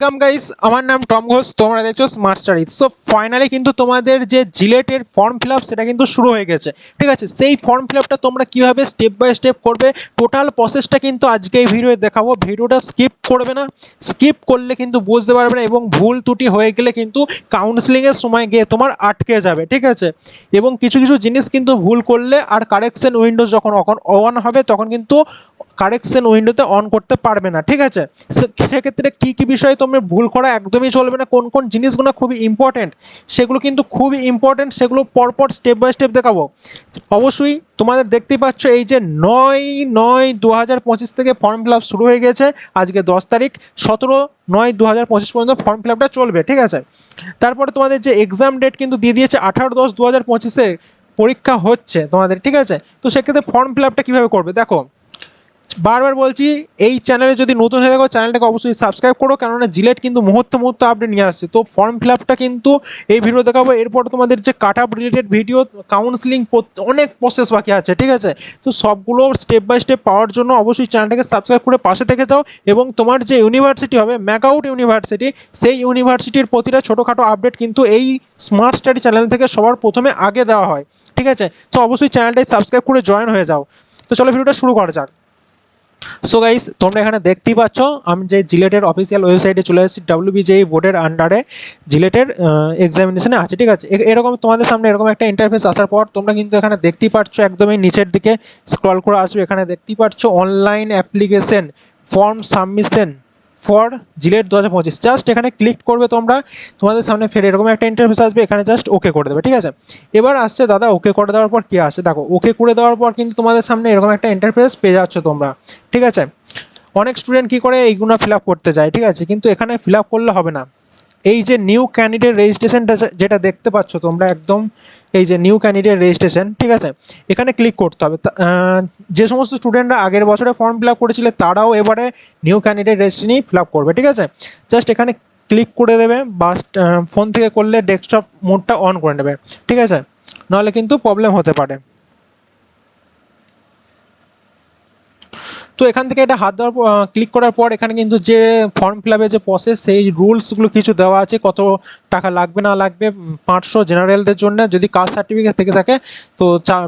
Welcome guys আমার নাম Tom Ghosh. তোমরা দেখছ স্মার্ট স্টাডিজ সো ফাইনালি কিন্তু তোমাদের যে জিলেটের ফর্ম ফিল আপ সেটা কিন্তু শুরু হয়ে গেছে। ঠিক আছে? সেই ফর্ম ফিল আপটা তোমরা কীভাবে স্টেপ বাই স্টেপ করবে টোটাল প্রসেসটা কিন্তু আজকে এই ভিডিওয়ে দেখাবো। ভিডিওটা স্কিপ করবে না। স্কিপ করলে কিন্তু বুঝতে পারবে না এবং ভুল ত্রুটি হয়ে গেলে কিন্তু কাউন্সিলিংয়ের সময় গিয়ে তোমার আটকে যাবে। ঠিক আছে? এবং কিছু কিছু জিনিস কিন্তু ভুল করলে আর কারেকশন উইন্ডোজ যখন অন হবে, তখন কিন্তু কারেকশন উইন্ডোতে অন করতে পারবে না, ঠিক আছে? সেক্ষেত্রে কী কী বিষয়ে তোমরা ভুল করা একদমই চলবে না, কোন কোন জিনিসগুলো খুবই ইম্পর্টেন্ট সেগুলো কিন্তু খুবই ইম্পর্টেন্ট সেগুলো পরপর স্টেপ বাই স্টেপ দেখাবো। অবশ্যই তোমাদের দেখতেই পাচ্ছ এই যে নয় নয় দু হাজার পঁচিশ থেকে ফর্ম ফিল আপ শুরু হয়ে গেছে, আজকে দশ তারিখ, সতেরো, নয় দু হাজার পঁচিশ পর্যন্ত ফর্ম ফিল আপটা চলবে, ঠিক আছে? তারপরে তোমাদের যে এক্সাম ডেট কিন্তু দিয়ে দিয়েছে আঠারো, দশ দু হাজার পঁচিশে পরীক্ষা হচ্ছে তোমাদের, ঠিক আছে? তো সেক্ষেত্রে ফর্ম ফিল আপটা কীভাবে করবে? দেখো বারবার বলছি, এই চ্যানেলে যদি নতুন হয়ে থাকো চ্যানেলটাকে অবশ্যই সাবস্ক্রাইব করো। কেননা জিলেট কিন্তু মুহূর্তে মুহূর্তে আপডেট নিয়ে আসছে। তো ফর্ম ফিল আপটা কিন্তু এই ভিডিও দেখাবো। এরপর তোমাদের যে cut up related video counselling অনেক প্রসেস বাকি আছে, ঠিক আছে? তো সবগুলো স্টেপ বাই স্টেপ পাওয়ার জন্য অবশ্যই চ্যানেলটাকে সাবস্ক্রাইব করে পাশে থেকে যাও এবং তোমার যে ইউনিভার্সিটি হবে ম্যাকআউট ইউনিভার্সিটি সেই ইউনিভার্সিটির প্রতিটা ছোটোখাটো আপডেট কিন্তু এই স্মার্ট স্টাডি চ্যানেল থেকে সবার প্রথমে আগে দেওয়া হয়, ঠিক আছে? তো অবশ্যই চ্যানেলটাই সাবস্ক্রাইব করে জয়েন হয়ে যাও। তো চলো ভিডিওটা শুরু করা যাক। সো গাইস তোমরা এখানে দেখতেই পাচ্ছ, আমি যে জিলেটের অফিসিয়াল ওয়েবসাইটে চলে এসেছি ডাব্লিউবিজেই বোর্ডের আন্ডারে জিলেটের এক্সামিনেশনে আছে, ঠিক আছে? এরকম তোমাদের সামনে এরকম একটা ইন্টারফেস আসার পর তোমরা কিন্তু এখানে দেখতেই পাচ্ছ, একদমই নিচের দিকে স্ক্রল করে আসবে, এখানে দেখতেই পাচ্ছ online application form submission for JELET দু হাজার পঁচিশ। জাস্ট এখানে ক্লিক করবে তোমরা, তোমাদের সামনে ফের এরকম একটা ইন্টারফেস আসবে, এখানে জাস্ট ওকে করে দেবে, ঠিক আছে? এবার আসছে দাদা ওকে করে দেওয়ার পর কি আসছে? দেখো ওকে করে দেওয়ার পর কিন্তু তোমাদের সামনে এরকম একটা ইন্টারফেস পেয়ে যাচ্ছ তোমরা, ঠিক আছে? অনেক স্টুডেন্ট কি করে এইগুলো ফিল করতে যায়, ঠিক আছে? কিন্তু এখানে ফিল করলে হবে না। এই যে নিউ ক্যান্ডিডেট রেজিস্ট্রেশনটা যেটা দেখতে পাচ্ছ তোমরা একদম, এই যে নিউ ক্যান্ডিডেট রেজিস্ট্রেশন ঠিক আছে? এখানে ক্লিক করতে হবে। যে সমস্ত স্টুডেন্টরা আগের বছরে ফর্ম ফিল আপ করেছিল, তারাও এবারে নিউ ক্যান্ডিডেট রেজিস্ট্রেশনই ফিল আপ করবে, ঠিক আছে? জাস্ট এখানে ক্লিক করে দেবে, বা ফোন থেকে করলে ডেস্কটপ মোডটা অন করে নেবে, ঠিক আছে? নাহলে কিন্তু প্রবলেম হতে পারে। তো এখান থেকে এটা হাত দেওয়ার ক্লিক করার পর এখানে কিন্তু যে ফর্ম ফিল যে প্রসেস সেই রুলসগুলো কিছু দেওয়া আছে, কত টাকা লাগবে, না লাগবে পাঁচশো জেনারেলদের জন্য, যদি কাস্ট সার্টিফিকেট থেকে থাকে, তো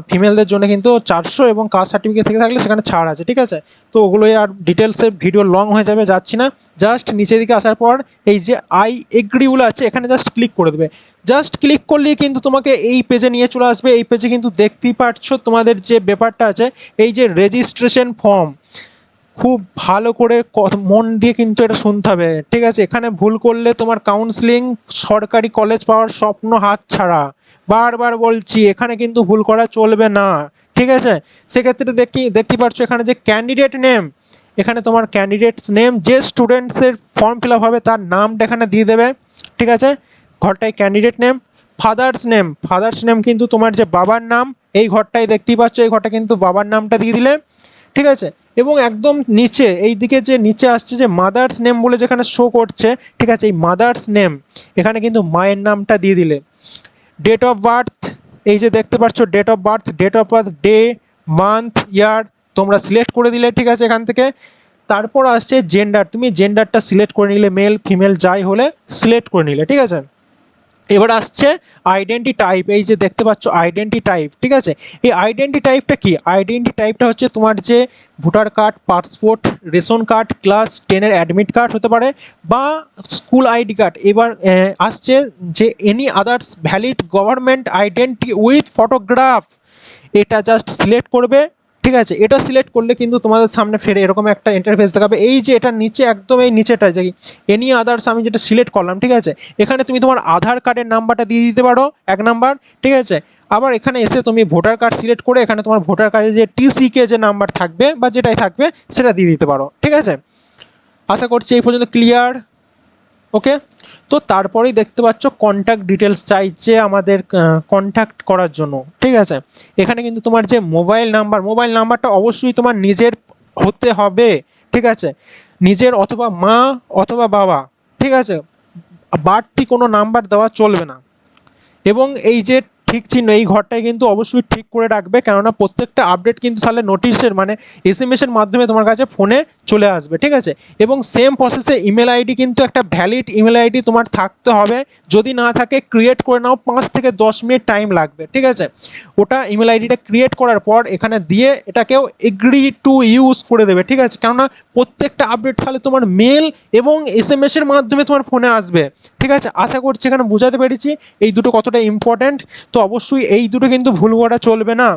ফিমেলদের জন্য কিন্তু চারশো এবং কাস্ট সার্টিফিকেট থেকে থাকলে সেখানে ছাড় আছে, ঠিক আছে? তো ওগুলোই আর ডিটেলসে ভিডিও লং হয়ে যাবে, যাচ্ছি না। জাস্ট নিচের দিকে আসার পর, এই যে আই এগ্রিগুলো আছে, এখানে জাস্ট ক্লিক করে দেবে। জাস্ট ক্লিক করলেই কিন্তু তোমাকে এই পেজে নিয়ে চলে আসবে। এই পেজে কিন্তু দেখতেই পাচ্ছ তোমাদের যে ব্যাপারটা আছে, এই যে রেজিস্ট্রেশন ফর্ম খুব ভালো করে মন দিয়ে কিন্তু এটা শুনতে হবে। ঠিক আছে, এখানে ভুল করলে তোমার কাউন্সিলিং সরকারি কলেজ পাওয়ার স্বপ্ন হাত ছাড়া। বারবার বলছি, এখানে কিন্তু ভুল করা চলবে না। ঠিক আছে? সেক্ষেত্রে দেখি, দেখতে পাচ্ছ এখানে যে ক্যান্ডিডেট নেম এখানে তোমার ক্যান্ডিডেটস নেম যে স্টুডেন্টসের ফর্ম ফিল হবে, তার নামটা এখানে দিয়ে দেবে। ঠিক আছে? ঘরটায় candidate name father's name father's name কিন্তু তোমার যে বাবার নাম, এই ঘরটায় দেখতেই পাচ্ছ, এই ঘরটা কিন্তু বাবার নামটা দিয়ে দিলে। ঠিক আছে? এবং একদম নিচে, এই দিকে যে নিচে আসছে যে মাদার্স নেম বলে যেখানে শো করছে, ঠিক আছে, এই মাদার্স নেম এখানে কিন্তু মায়ের নামটা দিয়ে দিলে। ডেট অফ বার্থ এই যে দেখতে পাচ্ছ date of birth date of birth day month year তোমরা সিলেক্ট করে দিলে, ঠিক আছে, এখান থেকে। তারপর আসছে জেন্ডার তুমি জেন্ডারটা সিলেক্ট করে নিলে মেল ফিমেল যাই হলে সিলেক্ট করে নিলে, ঠিক আছে? এবার আসছে আইডেন্টি টাইপ এই যে দেখতে পাচ্ছ আইডেন্টি টাইপ ঠিক আছে? এই আইডেন্টি টাইপটা কি? আইডেন্টি টাইপটা হচ্ছে তোমার যে voter card passport ration card class টেনের অ্যাডমিট কার্ড হতে পারে বা স্কুল আইডি কার্ড এবার আসছে যে any others valid government identity with photograph এটা জাস্ট সিলেক্ট করবে। ঠিক আছে, এটা সিলেক্ট করলে কিন্তু তোমাদের সামনে ফেরে এরকম একটা ইন্টারফেস দেখাবে। এই যে এটা নিচে একদম এই নিচেটা, যে এনি আদার্স আমি যেটা সিলেক্ট করলাম, ঠিক আছে? এখানে তুমি তোমার আধার কার্ডের নাম্বারটা দিয়ে দিতে পারো, এক নাম্বার ঠিক আছে? আবার এখানে এসে তুমি ভোটার কার্ড সিলেক্ট করে এখানে তোমার ভোটার কার্ডে যে টিসিকে যে নাম্বার থাকবে বা যেটাই থাকবে, সেটা দিয়ে দিতে পারো, ঠিক আছে? আশা করছি এই পর্যন্ত ক্লিয়ার ওকে তো তারপরেই দেখতে পাচ্ছ কন্ট্যাক্ট ডিটেলস চাইছে আমাদের কন্ট্যাক্ট করার জন্য। ঠিক আছে? এখানে কিন্তু তোমার যে মোবাইল নাম্বার মোবাইল নাম্বারটা অবশ্যই তোমার নিজের হতে হবে। ঠিক আছে? নিজের অথবা মা অথবা বাবা। ঠিক আছে? বাড়তি কোনো নাম্বার দেওয়া চলবে না। এবং এই যে ঠিক চিহ্ন, এই ঘরটাই কিন্তু অবশ্যই ঠিক করে রাখবে। কেননা প্রত্যেকটা আপডেট কিন্তু তাহলে নোটিশের মানে এস এম এর মাধ্যমে তোমার কাছে ফোনে চলে আসবে, ঠিক আছে? এবং সেম প্রসেসে ইমেল আইডি কিন্তু একটা ভ্যালিড ইমেল আইডি তোমার থাকতে হবে। যদি না থাকে ক্রিয়েট করে নাও, পাঁচ থেকে দশ মিনিট টাইম লাগবে, ঠিক আছে? ওটা ইমেল আইডিটা ক্রিয়েট করার পর এখানে দিয়ে এটাকেও এগ্রি টু ইউজ করে দেবে, ঠিক আছে? কেননা প্রত্যেকটা আপডেট তাহলে তোমার মেল এবং এস এম এর মাধ্যমে তোমার ফোনে আসবে, ঠিক আছে? আশা করছি এখানে বোঝাতে পেরেছি। এই দুটো কতটা ইম্পর্ট্যান্ট তো অবশ্যই এই দুটো কিন্তু ভুল করা চলবে না।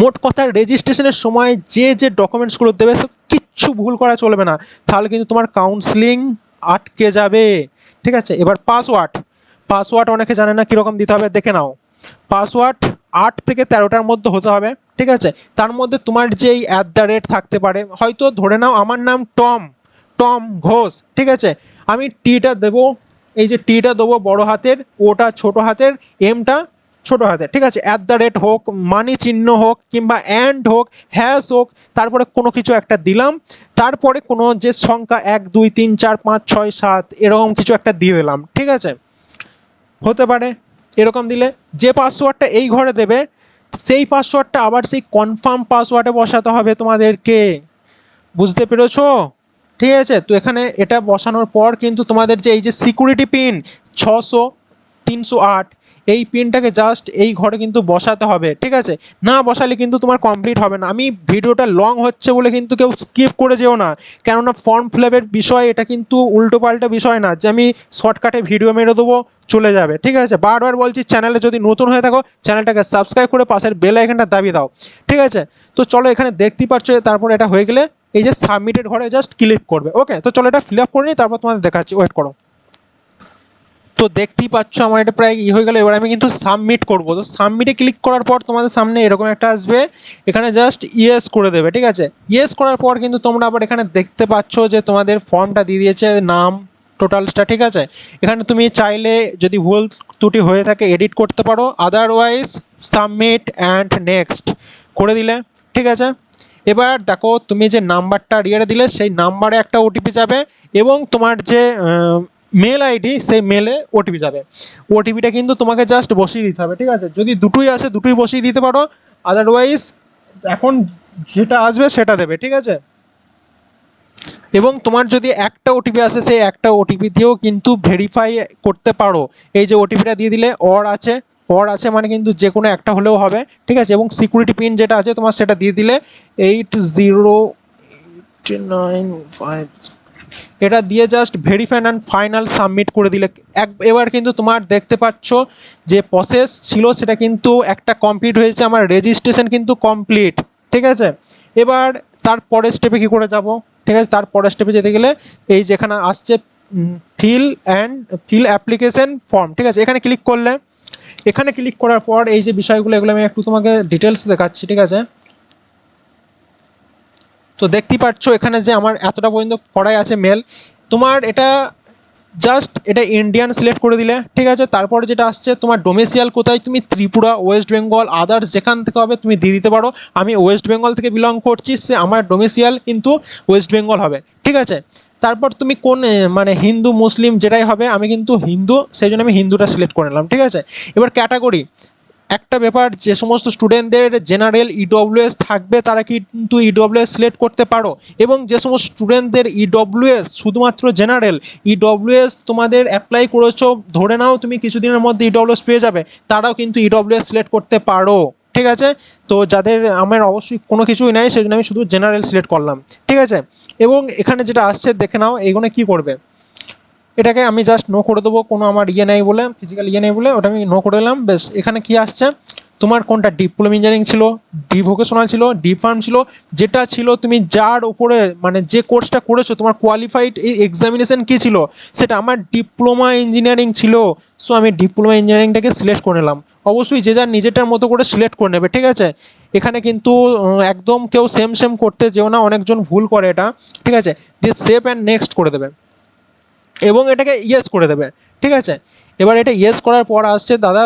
মোট কথা রেজিস্ট্রেশনের সময় যে যে ডকুমেন্টসগুলো দেবে, সব কিচ্ছু ভুল করা চলবে না। তাহলে কিন্তু তোমার কাউন্সিলিং আটকে যাবে। ঠিক আছে? এবার পাসওয়ার্ড পাসওয়ার্ড অনেকে জানে না কীরকম দিতে হবে, দেখে নাও। পাসওয়ার্ড আট থেকে তেরোটার মধ্যে হতে হবে। ঠিক আছে? তার মধ্যে তোমার যেই অ্যাট দ্য রেট থাকতে পারে, হয়তো ধরে নাও আমার নাম টম টম ঘোষ। ঠিক আছে? আমি টিটা দেবো, এই যে টিটা দেবো বড় হাতের ওটা ছোট হাতের এমটা ছোট হাতে, ঠিক আছে? অ্যাট দ্য রেট হোক মানি চিহ্ন হোক, কিংবা অ্যান্ড হোক হ্যাশ হোক, তারপরে কোনো কিছু একটা দিলাম, তারপরে কোনো যে সংখ্যা এক, দুই, তিন, চার, পাঁচ, ছয়, সাত, এরকম কিছু একটা দিয়ে দিলাম ঠিক আছে? হতে পারে, এরকম দিলে যে পাসওয়ার্ডটা এই ঘরে দেবে, সেই পাসওয়ার্ডটা আবার সেই কনফার্ম পাসওয়ার্ডে বসাতে হবে তোমাদেরকে। বুঝতে পেরেছ? ঠিক আছে? তো এখানে এটা বসানোর পর কিন্তু তোমাদের যে এই যে সিকিউরিটি পিন ছশো, তিনশো আট এই পিনটাকে জাস্ট এই ঘরে কিন্তু বসাতে হবে, ঠিক আছে? না বসালে কিন্তু তোমার কমপ্লিট হবে না। আমি ভিডিওটা লং হচ্ছে বলে কিন্তু কেউ স্কিপ করে যেও না। কেননা ফর্ম ফিলাপের বিষয়, এটা কিন্তু উল্টোপাল্টা বিষয় না যে আমি শর্টকাটে ভিডিও মেরে দেবো, চলে যাবে, ঠিক আছে? বারবার বলছি চ্যানেলে যদি নতুন হয়ে থাকো চ্যানেলটাকে সাবস্ক্রাইব করে পাশের বেল আইকনটা দাবি দাও, ঠিক আছে? তো চলো এখানে দেখতেই পাচ্ছ, তারপর এটা হয়ে গেলে এই যে সাবমিটেড ঘরে জাস্ট ক্লিক করবে ওকে তো চলো এটা ফিল আপ করে নিই, তারপর তোমাদের দেখাচ্ছি ওয়েট করো। তো দেখতেই পাচ্ছ আমার এটা প্রায় ই হয়ে গেল। এবার আমি কিন্তু সাবমিট করব। তো সাবমিটে ক্লিক করার পর তোমাদের সামনে এরকম একটা আসবে। এখানে জাস্ট ইয়েস করে দেবে, ঠিক আছে? ইয়েস করার পর কিন্তু তোমরা আবার এখানে দেখতে পাচ্ছ যে তোমাদের ফর্মটা দিয়ে দিয়েছে নাম টোটালসটা ঠিক আছে? এখানে তুমি চাইলে যদি ভুল ত্রুটি হয়ে থাকে এডিট করতে পারো। আদারওয়াইজ সাবমিট অ্যান্ড নেক্সট করে দিলে, ঠিক আছে? এবার দেখো, তুমি যে নাম্বারটা রিয়ারে দিলে, সেই নাম্বারে একটা ওটিপি যাবে এবং তোমার যে মেল আইডি সেই মেলে ওটিপি যাবে। ওটিপিটা কিন্তু তোমাকে জাস্ট বসিয়ে দিতে হবে, ঠিক আছে? যদি দুটোই আসে, দুটোই বসিয়ে দিতে পারো। আদারওয়াইজ এখন যেটা আসবে সেটা দেবে, ঠিক আছে? এবং তোমার যদি একটা ওটিপি আসে, সেই একটা ওটিপি দিয়েও কিন্তু ভেরিফাই করতে পারো। এই যে ওটিপিটা দিয়ে দিলে অর আছে। অর আছে মানে কিন্তু যে কোনো একটা হলেও হবে, ঠিক আছে? এবং সিকিউরিটি পিন যেটা আছে তোমার সেটা দিয়ে দিলে এইট জিরো নাইন ফাইভ এটা দিয়ে just verify and final submit করে দিলে। এক, এবার কিন্তু তোমার দেখতে পাচ্ছ যে প্রসেস ছিল, সেটা কিন্তু একটা কমপ্লিট হয়েছে, আমার রেজিস্ট্রেশন কিন্তু কমপ্লিট ঠিক আছে? এবার তার পরের স্টেপে কী করে যাব? ঠিক আছে, তার পরের স্টেপে যেতে গেলে এই যেখানে আসছে fill and fill application form ঠিক আছে? এখানে ক্লিক করলে, এখানে ক্লিক করার পর এই যে বিষয়গুলো, এগুলো আমি একটু তোমাকে ডিটেলস দেখাচ্ছি, ঠিক আছে? তো দেখতেই পাচ্ছ এখানে যে আমার এতটা পর্যন্ত করাই আছে মেল তোমার এটা জাস্ট এটা ইন্ডিয়ান সিলেক্ট করে দিলে, ঠিক আছে? তারপরে যেটা আসছে, তোমার ডোমেসিয়াল কোথায়? তুমি ত্রিপুরা ওয়েস্ট বেঙ্গল আদার্স যেখান থেকে হবে, তুমি দিয়ে দিতে পারো। আমি ওয়েস্ট বেঙ্গল থেকে বিলং করছি, সে আমার ডোমেসিয়াল কিন্তু ওয়েস্ট বেঙ্গল হবে, ঠিক আছে? তারপর তুমি কোন মানে হিন্দু, মুসলিম যেটাই হবে, আমি কিন্তু হিন্দু, সেই জন্য আমি হিন্দুটা সিলেক্ট করে নিলাম, ঠিক আছে? এবার ক্যাটাগরি একটা ব্যাপার, যে সমস্ত স্টুডেন্টদের জেনারেল ইডব্লিউএস থাকবে, তারা কিন্তু ইডব্লিউএস সিলেক্ট করতে পারো। এবং যে সমস্ত স্টুডেন্টদের ইডব্লিউএস শুধুমাত্র জেনারেল ইডব্লিউএস তোমাদের অ্যাপ্লাই করেছ, ধরে নাও তুমি কিছুদিনের মধ্যে ইডব্লিউএস পেয়ে যাবে, তারাও কিন্তু ইডব্লিউএস সিলেক্ট করতে পারো। ঠিক আছে? তো যাদের আমার অবশ্যই কোনো কিছুই নাই সেই জন্য আমি শুধু জেনারেল সিলেক্ট করলাম। ঠিক আছে? এবং এখানে যেটা আসছে, দেখে নাও, এইগুলো কি করবে? এটাকে আমি জাস্ট নো করে দেবো, কোনো আমার ইয়ে নেই বলে ফিজিক্যাল ইয়ে নেই বলে, ওটা আমি নো করে দিলাম। বেশ, এখানে কি আসছে? তোমার কোনটা? ডিপ্লোমা ইঞ্জিনিয়ারিং ছিল ডি ভোকেশনাল ছিল ডি ফার্ম ছিল, যেটা ছিল তুমি যার উপরে মানে যে কোর্সটা করেছ, তোমার কোয়ালিফাইড এই এক্সামিনেশন কী ছিল? সেটা আমার ডিপ্লোমা ইঞ্জিনিয়ারিং ছিল। সো আমি ডিপ্লোমা ইঞ্জিনিয়ারিংটাকে সিলেক্ট করে নিলাম। অবশ্যই যে যার নিজেটার মতো করে সিলেক্ট করে নেবে, ঠিক আছে? এখানে কিন্তু একদম কেউ সেম সেম করতে যেও না, অনেকজন ভুল করে এটা, ঠিক আছে? দিয়ে সেভ অ্যান্ড নেক্সট করে দেবে। এবং এটাকে ইয়েস করে দেবে, ঠিক আছে? এবার এটা ইয়েস করার পর আসছে দাদা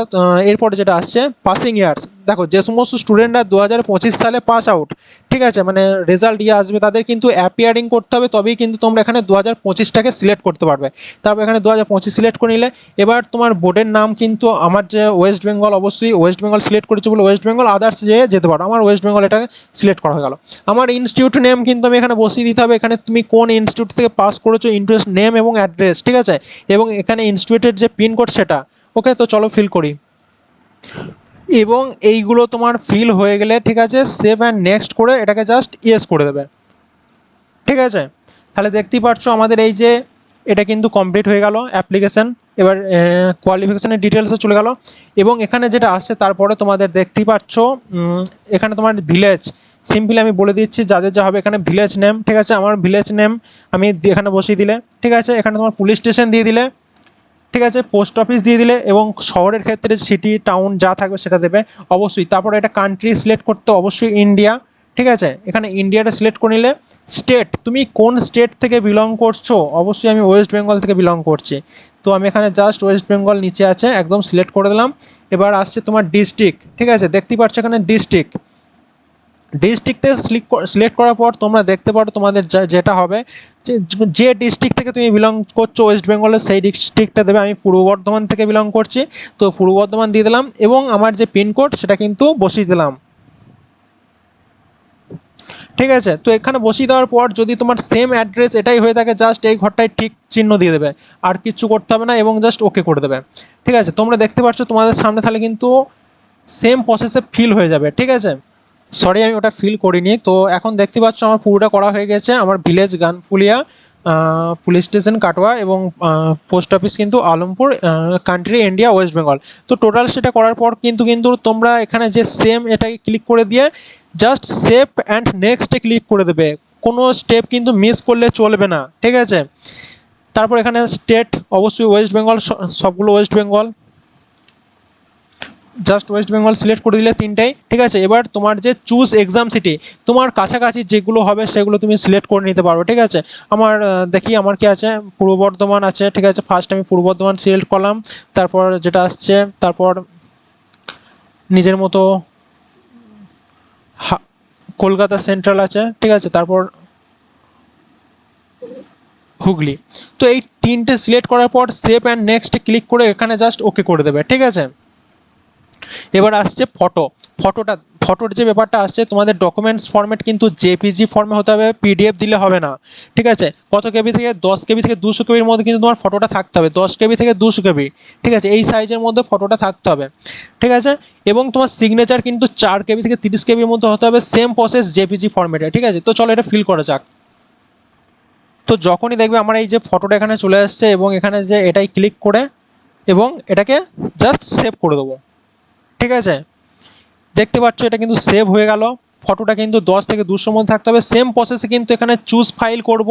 এরপর যেটা আসছে পাসিং ইয়ার্স দেখো, যে সমস্ত স্টুডেন্টরা দু হাজার পঁচিশ সালে পাস আউট ঠিক আছে মানে রেজাল্ট ইয়ে আসবে, তাদের কিন্তু অ্যাপিয়ারিং করতে হবে, তবেই কিন্তু তোমরা এখানে দু হাজার পঁচিশটাকে সিলেক্ট করতে পারবে। তারপর এখানে দু হাজার পঁচিশ সিলেক্ট করে নিলে, এবার তোমার বোর্ডের নাম কিন্তু আমার যে ওয়েস্ট বেঙ্গল অবশ্যই ওয়েস্ট বেঙ্গল সিলেক্ট করেছে বলে ওয়েস্ট বেঙ্গল আদার্স যেয়ে যেতে পারো, আমার ওয়েস্ট বেঙ্গল এটা সিলেক্ট করা হয়ে গেল। আমার ইনস্টিটিউট নেম কিন্তু আমি এখানে বসিয়ে দিতে হবে, এখানে তুমি কোন ইনস্টিটিউট থেকে পাস করেছ ইন্টারেস্ট নেম এবং অ্যাড্রেস ঠিক আছে? এবং এখানে ইনস্টিটিউটের যে পিনকোড সেটা ওকে তো চলো ফিল করি। এবং এইগুলো তোমার ফিল হয়ে গেলে, ঠিক আছে সেভ অ্যান্ড নেক্সট করে এটাকে জাস্ট ইয়েস করে দেবে। ঠিক আছে? তাহলে দেখতেই পাচ্ছ আমাদের এই যে এটা কিন্তু কমপ্লিট হয়ে গেল অ্যাপ্লিকেশন এবার কোয়ালিফিকেশানের ডিটেলসে চলে গেল। এবং এখানে যেটা আসছে, তারপরে তোমাদের দেখতেই পাচ্ছ এখানে তোমার ভিলেজ সিম্পলি আমি বলে দিচ্ছি, যাদের যা হবে এখানে ভিলেজ নেম ঠিক আছে? আমার ভিলেজ নেম আমি এখানে বসিয়ে দিলে, ঠিক আছে? এখানে তোমার পুলিশ স্টেশন দিয়ে দিলে ঠিক আছে পোস্ট অফিস দিয়ে দিলে এবং শহরের ক্ষেত্রে সিটি টাউন যা থাকবে সেটা দেবে। অবশ্যই, তারপরে এটা কান্ট্রি সিলেক্ট করতে অবশ্যই ইন্ডিয়া ঠিক আছে, এখানে ইন্ডিয়াটা সিলেক্ট করে নিলে স্টেট তুমি কোন স্টেট থেকে বিলং করছ? অবশ্যই আমি ওয়েস্ট বেঙ্গল থেকে বিলং করছি। তো আমি এখানে জাস্ট ওয়েস্ট বেঙ্গল নিচে আছে, একদম সিলেক্ট করে দিলাম। এবার আসছে তোমার ডিস্ট্রিক্ট ঠিক আছে, দেখতেই পাচ্ছ এখানে ডিস্ট্রিক্ট ডিস্ট্রিক্ট সিলেক্ট করার পর তোমরা দেখতে পারো তোমাদের যেটা হবে। যে যে ডিস্ট্রিক্ট থেকে তুমি বিলং করছ ওয়েস্ট বেঙ্গলের সেই ডিস্ট্রিক্টটা দেবে। আমি পূর্ব বর্ধমান থেকে বিলং করছি। তো পূর্ব বর্ধমান দিয়ে দিলাম এবং আমার যে পিনকোড সেটা কিন্তু বসিয়ে দিলাম। ঠিক আছে? তো এখানে বসিয়ে দেওয়ার পর যদি তোমার সেম অ্যাড্রেস এটাই হয়ে থাকে জাস্ট এই ঘরটায় ঠিক চিহ্ন দিয়ে দেবে। আর কিচ্ছু করতে হবে না এবং জাস্ট ওকে করে দেবে। ঠিক আছে? তোমরা দেখতে পাচ্ছ তোমাদের সামনে তাহলে কিন্তু সেম প্রসেসে ফিল হয়ে যাবে। ঠিক আছে? সরি আমি ওটা ফিল করিনি। তো এখন দেখতে পাচ্ছ আমার পুরোটা করা হয়ে গেছে। আমার village Ganphulia police station Katwa এবং পোস্ট অফিস কিন্তু Alampur country India West Bengal তো টোটাল সেটা করার পর কিন্তু কিন্তু তোমরা এখানে যে সেম এটাকে ক্লিক করে দিয়ে জাস্ট সেভ অ্যান্ড নেক্সটে ক্লিক করে দেবে। কোনো স্টেপ কিন্তু মিস করলে চলবে না। ঠিক আছে? তারপর এখানে স্টেট অবশ্যই ওয়েস্ট বেঙ্গল সবগুলো West Bengal just West Bengal select করে দিলে তিনটাই, ঠিক আছে? এবার তোমার যে চুজ এক্সাম সিটি তোমার কাছাকাছি যেগুলো হবে সেগুলো তুমি সিলেক্ট করে নিতে পারো ঠিক আছে? আমার দেখি আমার কি আছে, পূর্ব বর্ধমান আছে, ঠিক আছে? ফার্স্ট আমি পূর্ব বর্ধমান সিলেক্ট করলাম, তারপর যেটা আসছে, তারপর নিজের মতো কলকাতা সেন্ট্রাল আছে, ঠিক আছে? তারপর হুগলি। তো এই তিনটে সিলেক্ট করার পর সেভ অ্যান্ড নেক্সট ক্লিক করে এখানে জাস্ট ওকে করে দেবে, ঠিক আছে? এবার আসছে ফটো ফটোটা ফটোর যে ব্যাপারটা আসছে, তোমাদের ডকুমেন্টস ফরম্যাট কিন্তু জেপিজি ফর্মে হতে হবে পিডিএফ দিলে হবে না। ঠিক আছে? কত কেবি থেকে? দশ কেবি থেকে দুশো কেবির মধ্যে কিন্তু তোমার ফটোটা থাকতে হবে। দশ কেবি থেকে দুশো কেবি। ঠিক আছে? এই সাইজের মধ্যে ফটোটা থাকতে হবে। ঠিক আছে? এবং তোমার সিগনেচার কিন্তু চার কেবি থেকে তিরিশ কেবির মধ্যে হতে হবে সেম প্রসেস জেপিজি ফরম্যাটে ঠিক আছে? তো চলো এটা ফিল করা যাক। তো যখনই দেখবে আমার এই যে ফটোটা এখানে চলে আসছে এবং এখানে যে এটাই ক্লিক করে এবং এটাকে জাস্ট সেভ করে দেবো। ঠিক আছে? দেখতে পাচ্ছ এটা কিন্তু সেভ হয়ে গেল। ফটোটা কিন্তু দশ থেকে দুশোর মধ্যে থাকতে হবে। সেম প্রসেসে কিন্তু এখানে চুজ ফাইল করব।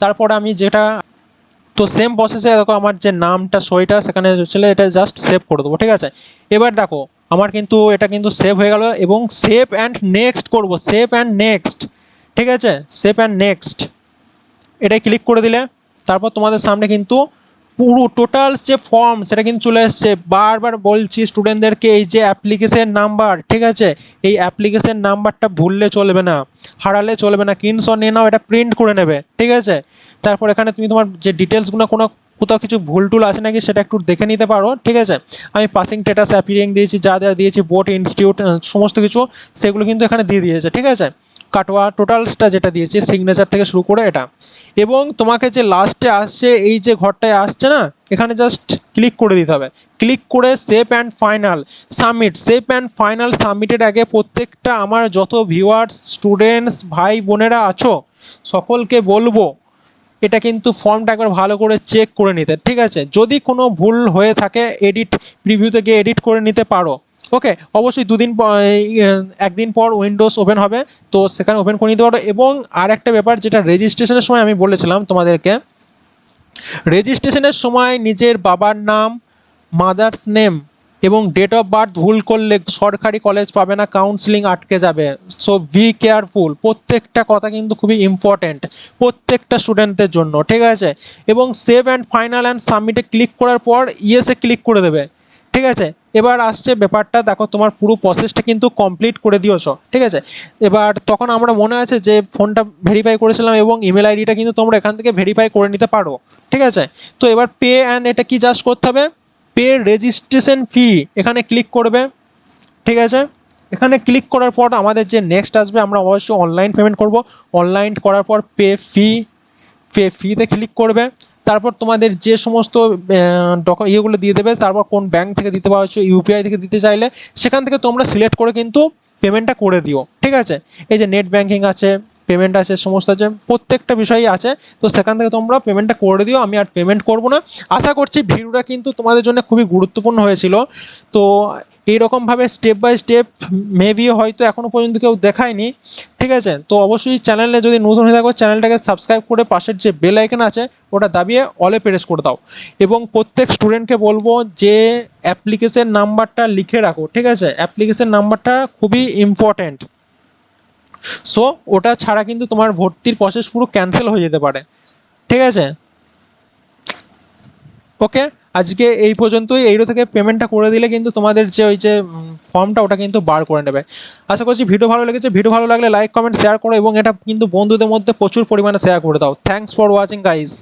তারপরে আমি যেটা, তো সেম প্রসেসে দেখো আমার যে নামটা, সইটা, সেখানে ছিল এটা জাস্ট সেভ করে দেবো। ঠিক আছে? এবার দেখো, আমার কিন্তু এটা কিন্তু সেভ হয়ে গেল এবং সেভ অ্যান্ড নেক্সট করব। সেভ অ্যান্ড নেক্সট ঠিক আছে? সেভ অ্যান্ড নেক্সট এটাই ক্লিক করে দিলে, তারপর তোমাদের সামনে কিন্তু পুরো টোটাল যে ফর্ম সেটা কিন্তু চলে এসছে। বারবার বলছি স্টুডেন্টদেরকে এই যে অ্যাপ্লিকেশন নাম্বার ঠিক আছে? এই অ্যাপ্লিকেশন নাম্বারটা ভুললে চলবে না, হারালে চলবে না স্ক্রিনশট নিয়ে নাও, এটা প্রিন্ট করে নেবে, ঠিক আছে? তারপর এখানে তুমি তোমার যে ডিটেলসগুলো কোনো কোথাও কিছু ভুল টুল আছে নাকি, সেটা একটু দেখে নিতে পারো, ঠিক আছে? আমি পাসিং স্ট্যাটাস অ্যাপিয়ারিং দিয়েছি, যা যা দিয়েছি বোর্ড ইনস্টিটিউট সমস্ত কিছু, সেগুলো কিন্তু এখানে দিয়ে দিয়েছে, ঠিক আছে? কাটোয়া টোটালসটা যেটা দিয়েছে সিগনেচার থেকে শুরু করে এটা। এবং তোমাকে যে লাস্টে আসছে, এই যে ঘরটায় আসছে না, এখানে জাস্ট ক্লিক করে দিতে হবে। ক্লিক করে save and final submit save and final সাবমিটের আগে প্রত্যেকটা আমার যত ভিউয়ার্স স্টুডেন্টস ভাই বোনেরা আছো, সকলকে বলব, এটা কিন্তু ফর্মটা একবার ভালো করে চেক করে নিতে। ঠিক আছে? যদি কোনো ভুল হয়ে থাকে এডিট প্রিভিউতে গিয়ে এডিট করে নিতে পারো। ওকে অবশ্যই দুদিন একদিন পর উইন্ডোজ ওপেন হবে, তো সেখানে ওপেন করে নিতে পারো। এবং আর একটা ব্যাপার যেটা রেজিস্ট্রেশনের সময় আমি বলেছিলাম তোমাদেরকে রেজিস্ট্রেশনের সময় নিজের বাবার নাম মাদার্স নেম এবং ডেট অফ বার্থ ভুল করলে সরকারি কলেজ পাবে না কাউন্সিলিং আটকে যাবে। সো বি কেয়ারফুল প্রত্যেকটা কথা কিন্তু খুবই ইম্পর্ট্যান্ট প্রত্যেকটা স্টুডেন্টদের জন্য, ঠিক আছে? এবং সেভ অ্যান্ড ফাইনাল অ্যান্ড সাবমিটে ক্লিক করার পর ইয়েসে ক্লিক করে দেবে, ঠিক আছে? এবার আসছে ব্যাপারটা, দেখো তোমার পুরো প্রসেসটা কিন্তু কমপ্লিট করে দিয়েছ, ঠিক আছে? এবার তখন আমরা মনে আছে যে ফোনটা ভেরিফাই করেছিলাম এবং ইমেল আইডিটা কিন্তু তোমরা এখান থেকে ভেরিফাই করে নিতে পারো, ঠিক আছে? তো এবার পে অ্যান্ড এটা কি জাস্ট করতে হবে? পে রেজিস্ট্রেশন ফি এখানে ক্লিক করবে, ঠিক আছে? এখানে ক্লিক করার পর আমাদের যে নেক্সট আসবে, আমরা অবশ্যই অনলাইন পেমেন্ট করব। অনলাইন করার পর পে ফি পে ফিতে ক্লিক করবে। তারপর তোমাদের যে সমস্ত ইয়েগুলো দিয়ে দেবে, তারপর কোন ব্যাংক থেকে দিতে পারছ ইউপিআই থেকে দিতে চাইলে, সেখান থেকে তোমরা সিলেক্ট করে কিন্তু পেমেন্টটা করে দিও, ঠিক আছে? এই যে নেট ব্যাংকিং আছে পেমেন্ট আছে সমস্ত আছে, প্রত্যেকটা বিষয়ই আছে। তো সেখান থেকে তোমরা পেমেন্টটা করে দিও, আমি আর পেমেন্ট করব না। আশা করছি ভিডিওটা কিন্তু তোমাদের জন্য খুবই গুরুত্বপূর্ণ হয়েছিল। তো এইরকমভাবে স্টেপ বাই স্টেপ মেবি হয়তো এখনও পর্যন্ত কেউ দেখায়নি, ঠিক আছে? তো অবশ্যই চ্যানেলে যদি নতুন হয়ে থাকো চ্যানেলটাকে সাবস্ক্রাইব করে পাশের যে বেল আইকন আছে, ওটা দাবিয়ে অলে প্রেস করে দাও। এবং প্রত্যেক স্টুডেন্টকে বলব যে অ্যাপ্লিকেশন নাম্বারটা লিখে রাখো, ঠিক আছে? অ্যাপ্লিকেশন নাম্বারটা খুবই ইম্পর্ট্যান্ট সো ওটা ছাড়া কিন্তু তোমার ভর্তির প্রসেস পুরো ক্যান্সেল হয়ে যেতে পারে। ঠিক আছে? ওকে আজকে এই পর্যন্তই। এইরো থেকে পেমেন্টটা করে দিলে কিন্তু তোমাদের যে ওই যে ফর্মটা ওটা কিন্তু বার করে নেবে। আশা করছি ভিডিও ভালো লেগেছে। ভিডিও ভালো লাগলে লাইক কমেন্ট শেয়ার করো এবং এটা কিন্তু বন্ধুদের মধ্যে প্রচুর পরিমাণে শেয়ার করে দাও। Thanks for watching guys